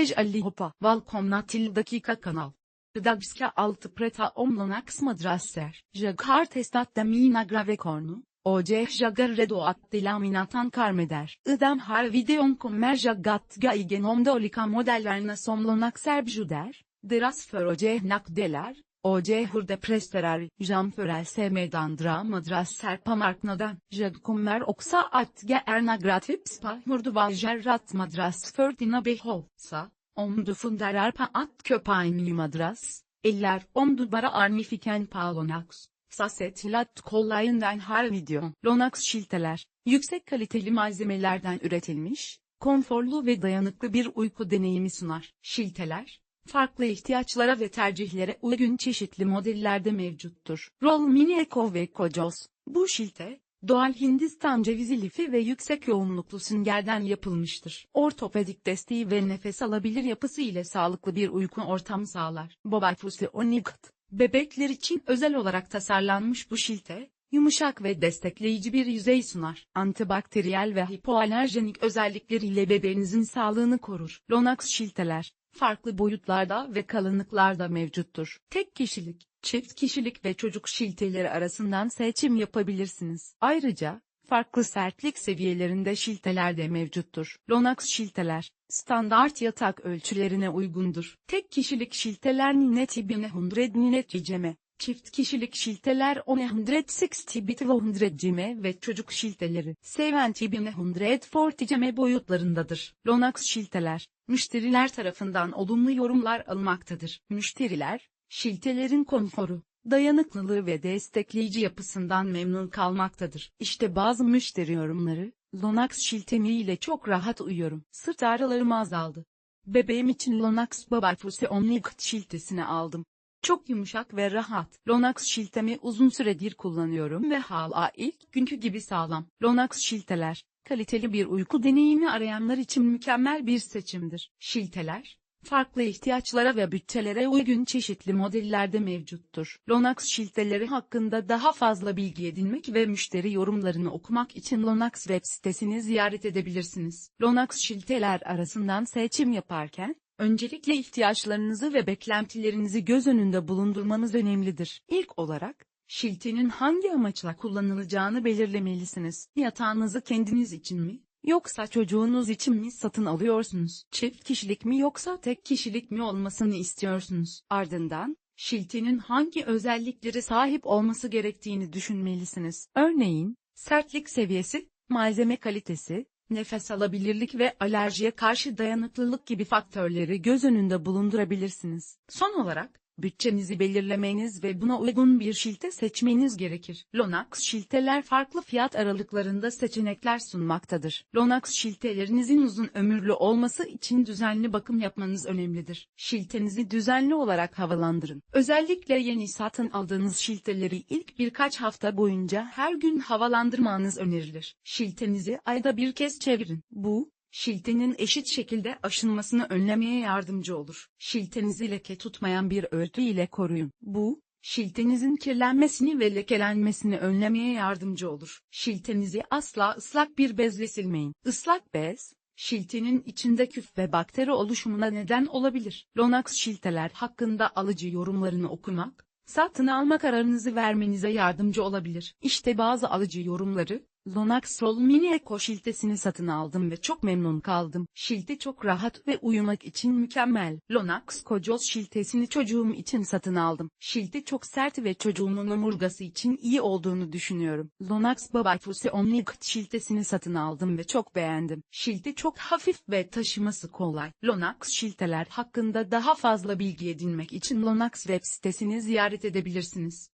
Hej Ali Hopa. Welcome til dakika kanal. Gdagska altı preta omlonax madrasser. Jagar testat da mina gravekornu. Oce jagar redo at delaminatan karmeder. Idam har videon kommer jagat ga igenomda olika modellerna somlonak serbjuder. Deras för oce nakdeler. Oce hurde presterer, jam förel sevmedandra madras serpamarknadan, jag kommer också att ge erna gratipspa hurdu vajer madras för dina beholsa, om du funderar på att köpa en ny madras, eller om du bara är nyfiken på Lonax. Sasetlat kollayından her video. Lonax şilteler, yüksek kaliteli malzemelerden üretilmiş, konforlu ve dayanıklı bir uyku deneyimi sunar. Şilteler, farklı ihtiyaçlara ve tercihlere uygun çeşitli modellerde mevcuttur. Roll Mini Eco ve Kojos, bu şilte, doğal Hindistan cevizi lifi ve yüksek yoğunluklu süngerden yapılmıştır. Ortopedik desteği ve nefes alabilir yapısı ile sağlıklı bir uyku ortamı sağlar. Bobay Fusi Onigat, bebekler için özel olarak tasarlanmış bu şilte, yumuşak ve destekleyici bir yüzey sunar. Antibakteriyel ve hipoalerjenik özellikleriyle bebeğinizin sağlığını korur. Lonax şilteler, farklı boyutlarda ve kalınlıklarda mevcuttur. Tek kişilik, çift kişilik ve çocuk şilteleri arasından seçim yapabilirsiniz. Ayrıca, farklı sertlik seviyelerinde şilteler de mevcuttur. Lonax şilteler, standart yatak ölçülerine uygundur. Tek kişilik şilteler Ninet ibn Hundred Ninet Ciceme, çift kişilik şilteler 160 bit ve 100 cime ve çocuk şilteleri 70 140 cime boyutlarındadır. Lonax şilteler, müşteriler tarafından olumlu yorumlar almaktadır. Müşteriler, şiltelerin konforu, dayanıklılığı ve destekleyici yapısından memnun kalmaktadır. İşte bazı müşteri yorumları, Lonax şiltemi ile çok rahat uyuyorum. Sırt ağrılarım azaldı. Bebeğim için Lonax Baba Fusi Omnicut şiltesini aldım. Çok yumuşak ve rahat. Lonax şiltemi uzun süredir kullanıyorum ve hala ilk günkü gibi sağlam. Lonax şilteler, kaliteli bir uyku deneyimi arayanlar için mükemmel bir seçimdir. Şilteler, farklı ihtiyaçlara ve bütçelere uygun çeşitli modellerde mevcuttur. Lonax şilteleri hakkında daha fazla bilgi edinmek ve müşteri yorumlarını okumak için Lonax web sitesini ziyaret edebilirsiniz. Lonax şilteler arasından seçim yaparken, Öncelikle ihtiyaçlarınızı ve beklentilerinizi göz önünde bulundurmanız önemlidir. İlk olarak, şiltenin hangi amaçla kullanılacağını belirlemelisiniz. Yatağınızı kendiniz için mi, yoksa çocuğunuz için mi satın alıyorsunuz? Çift kişilik mi yoksa tek kişilik mi olmasını istiyorsunuz? Ardından, şiltenin hangi özellikleri sahip olması gerektiğini düşünmelisiniz. Örneğin, sertlik seviyesi, malzeme kalitesi, nefes alabilirlik ve alerjiye karşı dayanıklılık gibi faktörleri göz önünde bulundurabilirsiniz. Son olarak, bütçenizi belirlemeniz ve buna uygun bir şilte seçmeniz gerekir. Lonax şilteler farklı fiyat aralıklarında seçenekler sunmaktadır. Lonax şiltelerinizin uzun ömürlü olması için düzenli bakım yapmanız önemlidir. Şiltenizi düzenli olarak havalandırın. Özellikle yeni satın aldığınız şilteleri ilk birkaç hafta boyunca her gün havalandırmanız önerilir. Şiltenizi ayda bir kez çevirin. Bu, Şiltenin eşit şekilde aşınmasını önlemeye yardımcı olur. Şiltenizi leke tutmayan bir örtü ile koruyun. Bu, şiltenizin kirlenmesini ve lekelenmesini önlemeye yardımcı olur. Şiltenizi asla ıslak bir bezle silmeyin. Islak bez, şiltenin içinde küf ve bakteri oluşumuna neden olabilir. Lonax şilteler hakkında alıcı yorumlarını okumak, satın alma kararınızı vermenize yardımcı olabilir. İşte bazı alıcı yorumları, Lonax Roll Mini Eco şiltesini satın aldım ve çok memnun kaldım. Şilte çok rahat ve uyumak için mükemmel. Lonax Kojos şiltesini çocuğum için satın aldım. Şilte çok sert ve çocuğumun omurgası için iyi olduğunu düşünüyorum. Lonax Baba Fusi Omnicut şiltesini satın aldım ve çok beğendim. Şilte çok hafif ve taşıması kolay. Lonax şilteler hakkında daha fazla bilgi edinmek için Lonax web sitesini ziyaret edebilirsiniz.